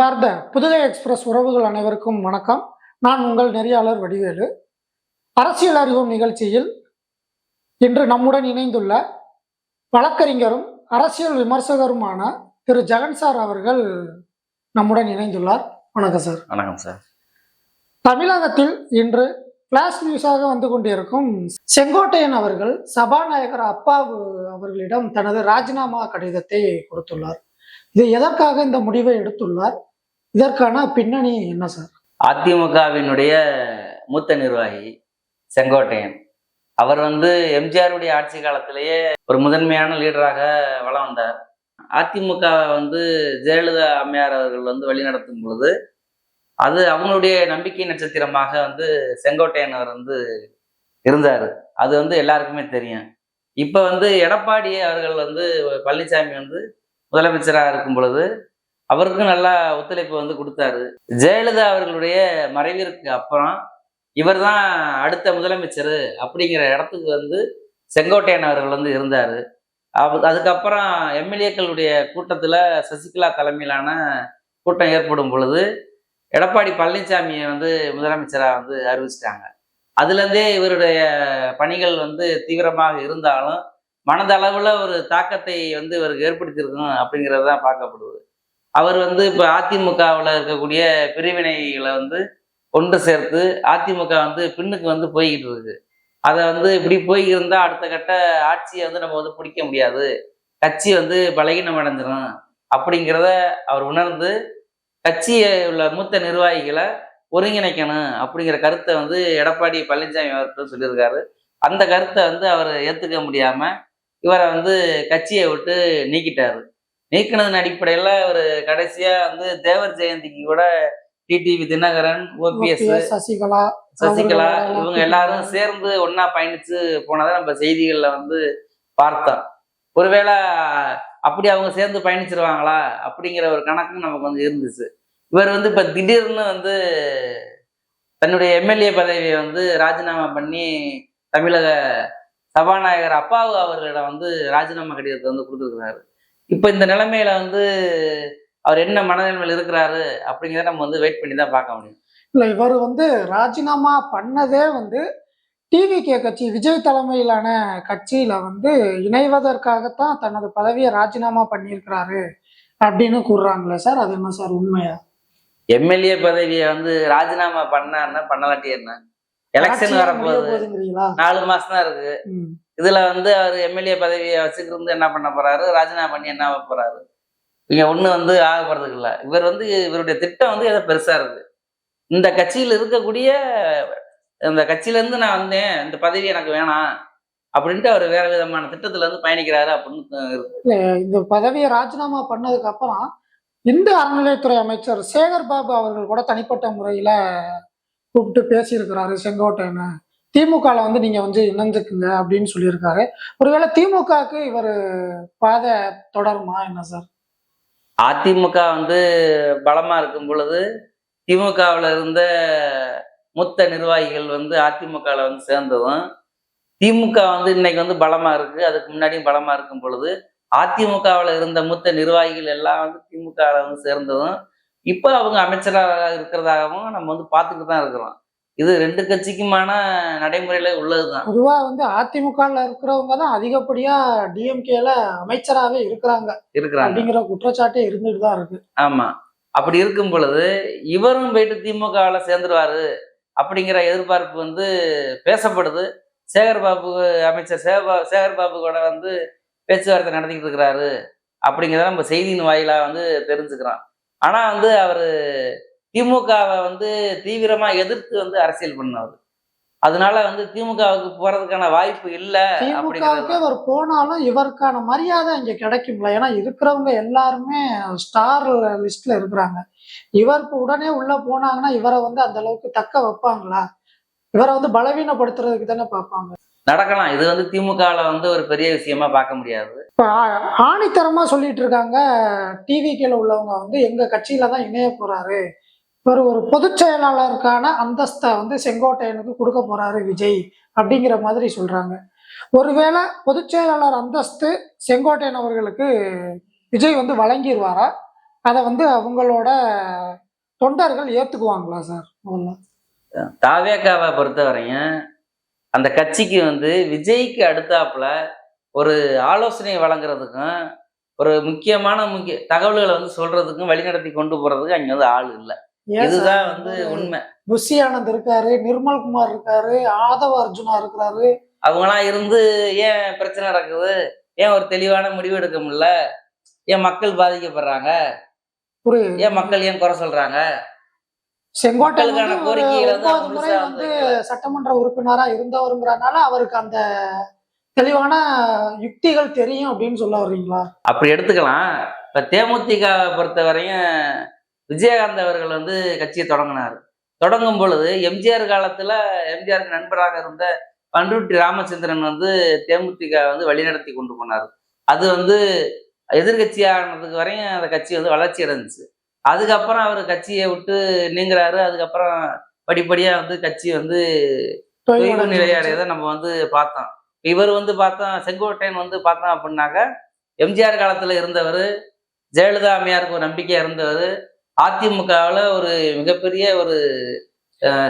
அன்பார்ந்த புதுகை எக்ஸ்பிரஸ் உறவுகள் அனைவருக்கும் வணக்கம். நான் உங்கள் நெறியாளர் வடிவேலு. அரசியல் அறிவோம் நிகழ்ச்சியில் இன்று நம்முடன் இணைந்துள்ள வழக்கறிஞரும் அரசியல் விமர்சகருமான திரு. ஜெகன் சார் அவர்கள் நம்முடன் இணைந்துள்ளார். வணக்கம் சார். வணக்கம் சார். தமிழகத்தில் இன்று கிளாஸ் நியூஸாக வந்து கொண்டிருக்கும் செங்கோட்டையன் அவர்கள் சபாநாயகர் அப்பாவு அவர்களிடம் தனது ராஜினாமா கடிதத்தை கொடுத்துள்ளார். இது எதற்காக இந்த முடிவை எடுத்துள்ளார்? இதற்கான பின்னணி என்ன சார்? அதிமுகவினுடைய மூத்த நிர்வாகி செங்கோட்டையன். அவர் வந்து எம்ஜிஆருடைய ஆட்சி காலத்திலேயே ஒரு முதன்மையான லீடராக வலம் வந்தார். அதிமுக வந்து ஜெயலலிதா அம்மையார் அவர்கள் வந்து வழிநடத்தும் பொழுது அது அவங்களுடைய நம்பிக்கை நட்சத்திரமாக வந்து செங்கோட்டையன் அவர் வந்து இருந்தார். அது வந்து எல்லாருக்குமே தெரியும். இப்போ வந்து எடப்பாடி அவர்கள் வந்து பழனிசாமி வந்து முதலமைச்சராக இருக்கும் பொழுது அவருக்கும் நல்லா ஒத்துழைப்பு வந்து கொடுத்தாரு. ஜெயலலிதா அவர்களுடைய மறைவிற்கு அப்புறம் இவர் தான் அடுத்த முதலமைச்சர் அப்படிங்கிற இடத்துக்கு வந்து செங்கோட்டையன் அவர்கள் வந்து இருந்தார். அதுக்கப்புறம் எம்எல்ஏக்களுடைய கூட்டத்தில் சசிகலா தலைமையிலான கூட்டம் ஏற்படும் பொழுது எடப்பாடி பழனிசாமியை வந்து முதலமைச்சராக வந்து அறிவிச்சிட்டாங்க. அதுலேருந்தே இவருடைய பணிகள் வந்து தீவிரமாக இருந்தாலும் மனதளவில் ஒரு தாக்கத்தை வந்து இவருக்கு ஏற்படுத்தியிருக்கும் அப்படிங்கிறது தான் பார்க்கப்படுது. அவர் வந்து இப்போ அதிமுகவில் இருக்கக்கூடிய பிரிவினைகளை வந்து ஒன்று சேர்த்து அதிமுக வந்து பின்னுக்கு வந்து போய்கிட்டு இருக்கு. அதை வந்து இப்படி போய் இருந்தால் அடுத்த கட்ட ஆட்சியை வந்து நம்ம வந்து பிடிக்க முடியாது. கட்சி வந்து பலகீனம் அடைஞ்சிடும் அப்படிங்கிறத அவர் உணர்ந்து கட்சியை உள்ள மூத்த நிர்வாகிகளை ஒருங்கிணைக்கணும் அப்படிங்கிற கருத்தை வந்து எடப்பாடி பழனிசாமி அவர்கிட்ட சொல்லியிருக்காரு. அந்த கருத்தை வந்து அவர் ஏற்றுக்க முடியாமல் இவரை வந்து கட்சியை விட்டு நீக்கிட்டாரு. நீக்கினதன் அடிப்படையில் ஒரு கடைசியாக வந்து தேவர் ஜெயந்திக்கு கூட டிடிவி தினகரன் ஓபிஎஸ் சசிகலா சசிகலா இவங்க எல்லாரும் சேர்ந்து ஒண்ணா பயணிச்சு போனதை நம்ம செய்திகள்ல வந்து பார்த்தோம். ஒருவேளை அப்படி அவங்க சேர்ந்து பயணிச்சிருவாங்களா அப்படிங்கிற ஒரு கணக்கும் நமக்கு வந்து இருந்துச்சு. இவர் வந்து இப்ப திடீர்னு வந்து தன்னுடைய எம்எல்ஏ பதவியை வந்து ராஜினாமா பண்ணி தமிழக சபாநாயகர் அப்பாவு அவர்களிடம் வந்து ராஜினாமா கடிதத்தை வந்து கொடுத்துருக்கிறாரு. இப்ப இந்த நிலைமையில வந்து அவர் என்ன மனநிலைமையில் இருக்கிறாரு அப்படிங்கிறத நம்ம வந்து வெயிட் பண்ணி தான் பார்க்க முடியும். இல்ல இவர் வந்து ராஜினாமா பண்ணதே வந்து டிவிகே கட்சி விஜய் தலைமையிலான கட்சியில வந்து இணைவதற்காகத்தான் தனது பதவியை ராஜினாமா பண்ணியிருக்கிறாரு அப்படின்னு கூறுறாங்களே சார்? அது என்ன சார் உண்மையா? எம்எல்ஏ பதவியை வந்து ராஜினாமா பண்ண என்ன? பண்ணலாட்டி என்ன எலெக்ஷன் வரப்போகுது. நாலு மாசம் தான் இருக்கு. இதில் வந்து அவர் எம்எல்ஏ பதவியை வச்சுக்கிருந்து என்ன பண்ண போறாரு? ராஜினாமா பண்ணி என்ன ஆக போறாரு? இங்கே ஒண்ணு வந்து ஆக போகிறதுக்கு இல்லை. இவர் வந்து இவருடைய திட்டம் வந்து எதோ பெருசா இருக்குது இந்த கட்சியில் இருக்கக்கூடிய இந்த கட்சியில இருந்து நான் வந்தேன் இந்த பதவி எனக்கு வேணாம் அப்படின்ட்டு அவர் வேற விதமான திட்டத்துல இருந்து பயணிக்கிறாரு அப்படின்னு இந்த பதவியை ராஜினாமா பண்ணதுக்கு அப்புறம் இந்து அறநிலையத்துறை அமைச்சர் சேகர் பாபு அவர்கள் கூட தனிப்பட்ட முறையில கூப்பிட்டு பேசியிருக்கிறாரு செங்கோட்டையனை. திமுகவில் வந்து நீங்கள் வந்து இணைஞ்சுக்குங்க அப்படின்னு சொல்லியிருக்காரு. ஒருவேளை திமுகவுக்கு இவர் பாதை தொடருமா என்ன சார்? அதிமுக வந்து பலமாக இருக்கும் பொழுது திமுகவில் இருந்த மூத்த நிர்வாகிகள் வந்து அதிமுகவில் வந்து சேர்ந்ததும் திமுக வந்து இன்னைக்கு வந்து பலமாக இருக்குது அதுக்கு முன்னாடியும் பலமாக இருக்கும் பொழுது அதிமுகவில் இருந்த மூத்த நிர்வாகிகள் எல்லாம் வந்து திமுகவில் வந்து சேர்ந்ததும் இப்போ அவங்க அமைச்சராக இருக்கிறதாகவும் நம்ம வந்து பார்த்துக்கிட்டு தான் இருக்கிறோம். இது ரெண்டு கட்சிக்குமான நடைமுறையில உள்ளதுதான். பொதுவா வந்து அதிமுகல இருக்கிறவங்க தான் அதிகப்படியா டிஎம்கேல அமைச்சராகவே இருக்கிறாங்க. இருக்கிறாங்க. அப்படிங்கிற குற்றச்சாட்டே இருந்துட்டு தான் இருக்கு. ஆமா. அப்படி இருக்கும் பொழுது இவரும் போயிட்டு திமுகவில் சேர்ந்துருவாரு அப்படிங்கிற எதிர்பார்ப்பு வந்து பேசப்படுது. சேகர் பாபு அமைச்சர் சேகர் சேகர் பாபு கூட வந்து பேச்சுவார்த்தை நடத்திக்கிட்டு இருக்கிறாரு அப்படிங்கிறத நம்ம செய்தியின் வாயிலா வந்து தெரிஞ்சுக்கிறோம். ஆனா வந்து அவர் திமுகவை வந்து தீவிரமா எதிர்த்து வந்து அரசியல் பண்ணவர் அதனால வந்து திமுகவுக்கு போறதுக்கான வாய்ப்பு இல்லை திமுகவுக்கே அவர் போனாலும் இவருக்கான மரியாதை இங்க கிடைக்கும்ல. ஏன்னா இருக்கிறவங்க எல்லாருமே ஸ்டார் லிஸ்ட்ல இருக்கிறாங்க. இவர் இப்ப உடனே உள்ள போனாங்கன்னா இவரை வந்து அந்த அளவுக்கு தக்க வைப்பாங்களா? இவரை வந்து பலவீனப்படுத்துறதுக்கு தானே பார்ப்பாங்க. நடக்கலாம். இது வந்து திமுகவில் வந்து ஒரு பெரிய விஷயமா பார்க்க முடியாது. இப்ப ஆணித்தரமா சொல்லிட்டு இருக்காங்க. டிவிக்கில உள்ளவங்க வந்து எங்க கட்சியில தான் இணைய போறாரு. இவர் ஒரு பொதுச் செயலாளருக்கான அந்தஸ்தை வந்து செங்கோட்டையனுக்கு கொடுக்க போறாரு விஜய் அப்படிங்கிற மாதிரி சொல்றாங்க. ஒருவேளை பொதுச் செயலாளர் அந்தஸ்து செங்கோட்டையன் அவர்களுக்கு விஜய் வந்து வழங்கிடுவாரா? அதை வந்து அவங்களோட தொண்டர்கள் ஏத்துக்குவாங்களா சார்? தாவேக்காவை பொறுத்தவரையும் அந்த கட்சிக்கு வந்து விஜய்க்கு அடுத்தாப்புல ஒரு ஆலோசனை வழங்குறதுக்கும் ஒரு முக்கியமான முக்கிய தகவல்களை வந்து சொல்றதுக்கும் வழிநடத்தி கொண்டு போறதுக்கு அங்கே வந்து ஆள் இல்லை. இதுதான் வந்து உண்மை. புஷி ஆனந்த் இருக்காரு நிர்மல் குமார் இருக்காரு ஆதவ அர்ஜுனா இருக்கிறாரு. அவங்களாம் இருந்து ஏன் பிரச்சனை நடக்குது? ஏன் ஒரு தெளிவான முடிவு எடுக்க முடியல? ஏன் மக்கள் பாதிக்கப்படுறாங்க? ஒரு ஏன் மக்கள் ஏன் குறை சொல்றாங்க? செங்கோட்டை வந்து மக்களுக்கான ஒரு கோரிக்கைகளை வந்து ஒன்பது முறை வந்து சட்டமன்ற உறுப்பினரா இருந்தவருங்கிறனால அவருக்கு அந்த தெளிவான யுக்திகள் தெரியும் அப்படின்னு சொல்ல வர்றீங்களா? அப்படி எடுத்துக்கலாம். இப்ப தேமுதிக பொறுத்தவரையும் விஜயகாந்த் அவர்கள் வந்து கட்சியை தொடங்கினார். தொடங்கும் பொழுது எம்ஜிஆர் காலத்துல எம்ஜிஆருக்கு நண்பராக இருந்த பண்ருட்டி ராமச்சந்திரன் வந்து தேமுதிக வந்து வழிநடத்தி கொண்டு போனார். அது வந்து எதிர்கட்சியானதுக்கு வரையும் அந்த கட்சி வந்து வளர்ச்சி அடைஞ்சிச்சு. அதுக்கப்புறம் அவர் கட்சியை விட்டு நீங்குறாரு. அதுக்கப்புறம் படிப்படியா வந்து கட்சி வந்து தொய்வு நிலையடையதை நம்ம வந்து பார்த்தோம். இவர் வந்து பார்த்தோம் செங்கோட்டையன் வந்து பார்த்தோம் அப்படின்னாக்க எம்ஜிஆர் காலத்துல இருந்தவர் ஜெயலலிதா அம்மையாருக்கு ஒரு நம்பிக்கையா இருந்தவர் அதிமுகவில் ஒரு மிகப்பெரிய ஒரு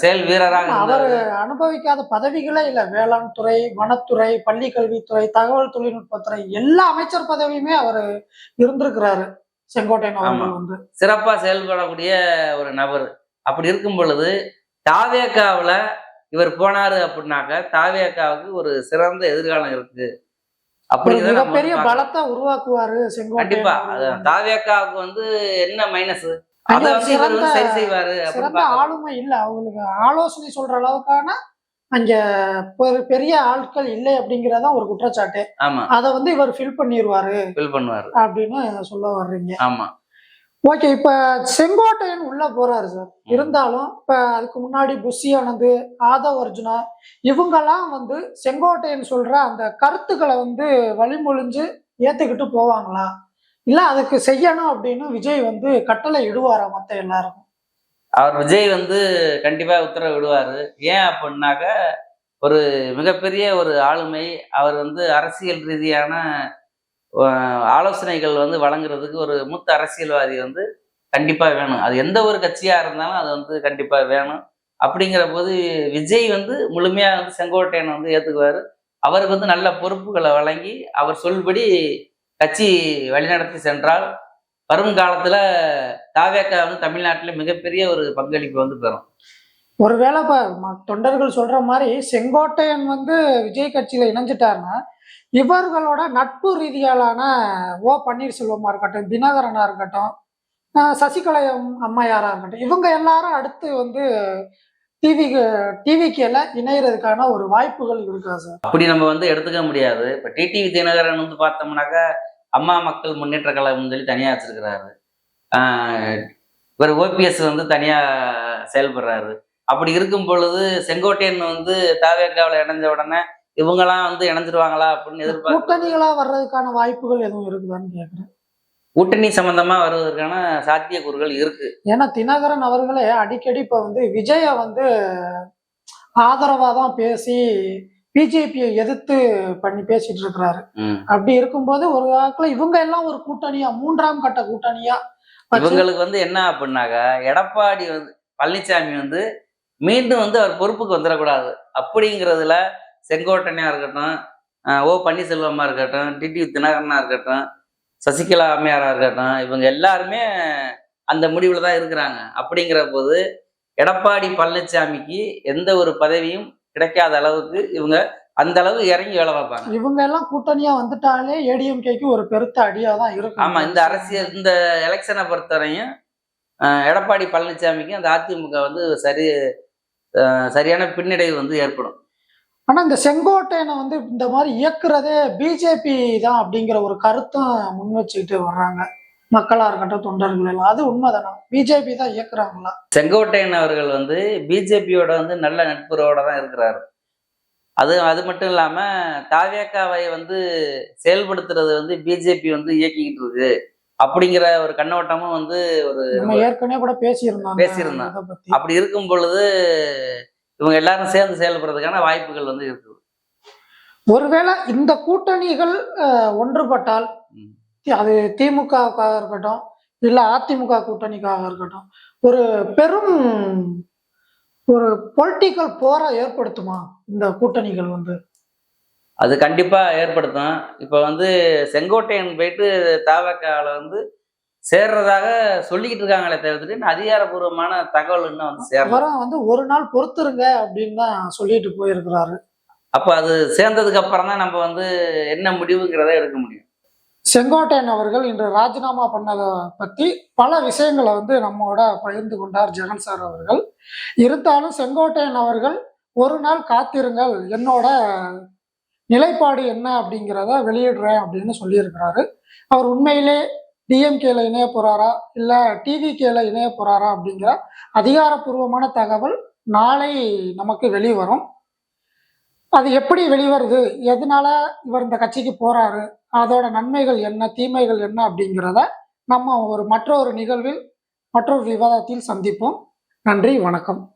செயல் வீரராக அவர் அனுபவிக்காத பதவிகளே இல்ல. வேளாண் துறை வனத்துறை பள்ளி கல்வித்துறை தகவல் தொழில்நுட்பத்துறை எல்லா அமைச்சர் பதவியுமே அவர் இருந்திருக்கிறாரு. செங்கோட்டையன். அவர்கள் வந்து. சிறப்பா செயல்படக்கூடிய ஒரு நபர். அப்படி இருக்கும் பொழுது தாவேக்காவுல இவர் போனாரு அப்படின்னாக்க தாவேக்காவுக்கு ஒரு சிறந்த எதிர்காலம் இருக்கு. மிகப்பெரிய பார்க்கணும். பலத்தை உருவாக்குவாரு கண்டிப்பா. தாவேக்காவுக்கு வந்து என்ன மைனஸ் சரி செய்வாரு சிறந்த. ஆளுமை இல்ல. அவங்களுக்கு ஆலோசனை சொல்ற அளவுக்கான அங்க பெரிய ஆட்கள் இல்லை அப்படிங்கறத ஒரு குற்றச்சாட்டு. அதை வந்து இவர் ஃபில் பண்ணிடுவாரு ஃபில் பண்ணுவாரு. அப்படின்னு சொல்ல வர்றீங்க. ஆமா. ஓகே இப்ப செங்கோட்டையன் உள்ள போறாரு சார். இருந்தாலும் இப்ப அதுக்கு முன்னாடி புஷி ஆனந்த் ஆதவ் அர்ஜுனா இவங்கெல்லாம் வந்து செங்கோட்டையன் சொல்ற அந்த கருத்துக்களை வந்து வழிமொழிஞ்சு ஏத்துக்கிட்டு போவாங்களா? இல்லை அதுக்கு செய்யணும் அப்படின்னு விஜய் வந்து கட்டளை இடுவாரா மற்ற எல்லாரும் அவர் விஜய் வந்து கண்டிப்பாக உத்தரவு விடுவார் ஏன் அப்படின்னாக்க ஒரு மிகப்பெரிய ஒரு ஆளுமை அவர் வந்து அரசியல் ரீதியான ஆலோசனைகள் வந்து வழங்குறதுக்கு ஒரு மூத்த அரசியல்வாதி வந்து கண்டிப்பாக வேணும். அது எந்த ஒரு கட்சியாக இருந்தாலும் அது வந்து கண்டிப்பாக வேணும். அப்படிங்கிற போது விஜய் வந்து முழுமையாக வந்து செங்கோட்டையனை வந்து ஏற்றுக்குவார் அவருக்கு வந்து நல்ல பொறுப்புகளை வழங்கி அவர் சொல்படி கட்சி வழிநடத்தி சென்றால் வரும் காலத்துல தாவேக்கா வந்து தமிழ்நாட்டுல மிகப்பெரிய ஒரு பங்களிப்பு வந்து பெறும். ஒருவேளை இப்போ தொண்டர்கள் சொல்ற மாதிரி செங்கோட்டையன் வந்து விஜய் கட்சியில இணைஞ்சிட்டாருன்னா இவர்களோட நட்பு ரீதியாலான ஓ பன்னீர்செல்வமா இருக்கட்டும் தினகரனா இருக்கட்டும் சசிகலயம் அம்மையாரா இருக்கட்டும் இவங்க எல்லாரும் அடுத்து வந்து டிவிக்கு டிவிக்கேல இணையறதுக்கான ஒரு வாய்ப்புகள் இருக்கா சார் அப்படி நம்ம வந்து எடுத்துக்க முடியாது. இப்ப டிடிவி தினகரன் வந்து பார்த்தோம்னாக்கா அம்மா மக்கள் முன்னேற்ற கழகம்னு சொல்லி தனியா வச்சிருக்கிறாரு. ஆஹ் இவர் ஓபிஎஸ் வந்து தனியா செயல்படுறாரு. அப்படி இருக்கும் பொழுது செங்கோட்டையன் வந்து தாவேக்காவில் இணைஞ்ச உடனே இவங்கெல்லாம் வந்து இணைஞ்சிருவாங்களா அப்படின்னு எதிர்பார்க்க கூட்டணிகளா வர்றதுக்கான வாய்ப்புகள் எதுவும் இருக்குதான்னு கேக்குறேன். கூட்டணி சம்பந்தமா வருவதற்கான சாத்தியக்கூறுகள் இருக்கு. ஏன்னா தினகரன் அவர்களே அடிக்கடி இப்ப வந்து விஜய வந்து ஆதரவா தான் பேசி பிஜேபியை எதிர்த்து பண்ணி பேசிட்டு இருக்கிறாரு. அப்படி இருக்கும்போது ஒரு காலத்துல இவங்க எல்லாம் ஒரு கூட்டணியா மூன்றாம் கட்ட கூட்டணியா? இவங்களுக்கு வந்து என்ன அப்படின்னாக்கா எடப்பாடி வந்து பழனிசாமி வந்து மீண்டும் வந்து அவர் பொறுப்புக்கு வந்துடக்கூடாது. அப்படிங்கிறதுல செங்கோட்டனையா இருக்கட்டும் ஓ பன்னீர்செல்வமா இருக்கட்டும் டிடி தினகரனா இருக்கட்டும் சசிகலா அம்மையாரா இருக்கட்டும் இவங்க எல்லாருமே அந்த முடிவுல தான் இருக்கிறாங்க. அப்படிங்கிற போது எடப்பாடி பழனிசாமிக்கு எந்த ஒரு பதவியும் கிடைக்காத அளவுக்கு இவங்க அந்த அளவு இறங்கி வேலை பார்ப்பாங்க. இவங்க எல்லாம் கூட்டணியா வந்துட்டாலே ஏடிஎம்கேக்கு ஒரு பெருத்த அடியா தான் இருக்கும். ஆமா இந்த அரசியல் இந்த எலெக்ஷனை பொறுத்தவரையும் எடப்பாடி பழனிசாமிக்கு அந்த அதிமுக வந்து சரி சரியான பின்னடைவு வந்து ஏற்படும். ஆனா இந்த செங்கோட்டையனை வந்து இந்த மாதிரி இயக்குறதே பிஜேபி தான் அப்படிங்கிற ஒரு கருத்தும் முன் வச்சுக்கிட்டு வர்றாங்க. மக்களா இருக்கட்டும் தொண்டர்கள் எல்லாம். அது உண்மைதானா? பிஜேபி தான் இயக்குறாங்களா? செங்கோட்டையன் அவர்கள் வந்து பிஜேபியோட வந்து நல்ல நட்புறவோட தான் இருக்கிறாரு. அது அது மட்டும் இல்லாம தாவேக்காவை வந்து செயல்படுத்துறது வந்து பிஜேபி வந்து இயக்கிக்கிட்டு இருக்கு. அப்படிங்கிற ஒரு கண்ணோட்டமும் வந்து ஒரு ஏற்கனவே கூட பேசியிருந்தோம் பேசியிருந்தோம். அப்படி இருக்கும் பொழுது இவங்க எல்லாரும் சேர்ந்து செயல்படுறதுக்கான வாய்ப்புகள் வந்து இருக்குது ஒருவேளை இந்த கூட்டணிகள் ஒன்றுபட்டால். அது திமுகவுக்காக இருக்கட்டும் இல்ல அதிமுக கூட்டணிக்காக இருக்கட்டும் ஒரு பெரும் ஒரு பொலிட்டிக்கல் போரை ஏற்படுத்துமா இந்த கூட்டணிகள் வந்து? அது கண்டிப்பா ஏற்படுத்தும் இப்போ வந்து செங்கோட்டையன் போயிட்டு தாவக்கால வந்து சேர்றதாக சொல்லிக்கிட்டு இருக்காங்களே தவிர்த்துட்டு அதிகாரப்பூர்வமான தகவல் இன்னும் வந்து அவரும் வந்து ஒரு நாள் பொறுத்துருங்க அப்படின்னு தான் சொல்லிட்டு போயிருக்கிறாரு. அப்போ அது சேர்ந்ததுக்கு அப்புறம் தான் நம்ம வந்து என்ன முடிவுங்கிறத எடுக்க முடியும். செங்கோட்டையன் அவர்கள் இன்று ராஜினாமா பண்ணதை பத்தி பல விஷயங்களை வந்து நம்மோட பகிர்ந்து கொண்டார் ஜெகன் சார் அவர்கள். இருந்தாலும் செங்கோட்டையன் அவர்கள் ஒரு நாள் காத்திருங்கள் என்னோட நிலைப்பாடு என்ன அப்படிங்கிறத வெளியிடுறேன் அப்படின்னு சொல்லியிருக்கிறாரு. அவர் உண்மையிலே டிஎம்கேல இணைய போறாரா? இல்ல டிவிகேல இணைய போறாரா அப்படிங்கிற அதிகாரப்பூர்வமான தகவல் நாளை நமக்கு வெளிவரும். அது எப்படி வெளிவருது? எதனால இவர் இந்த கட்சிக்கு போறாரு? அதோட நன்மைகள் என்ன? தீமைகள் என்ன? அப்படிங்கிறத நம்ம ஒரு மற்றொரு நிகழ்வில் மற்றொரு விவாதத்தில் சந்திப்போம். நன்றி வணக்கம்.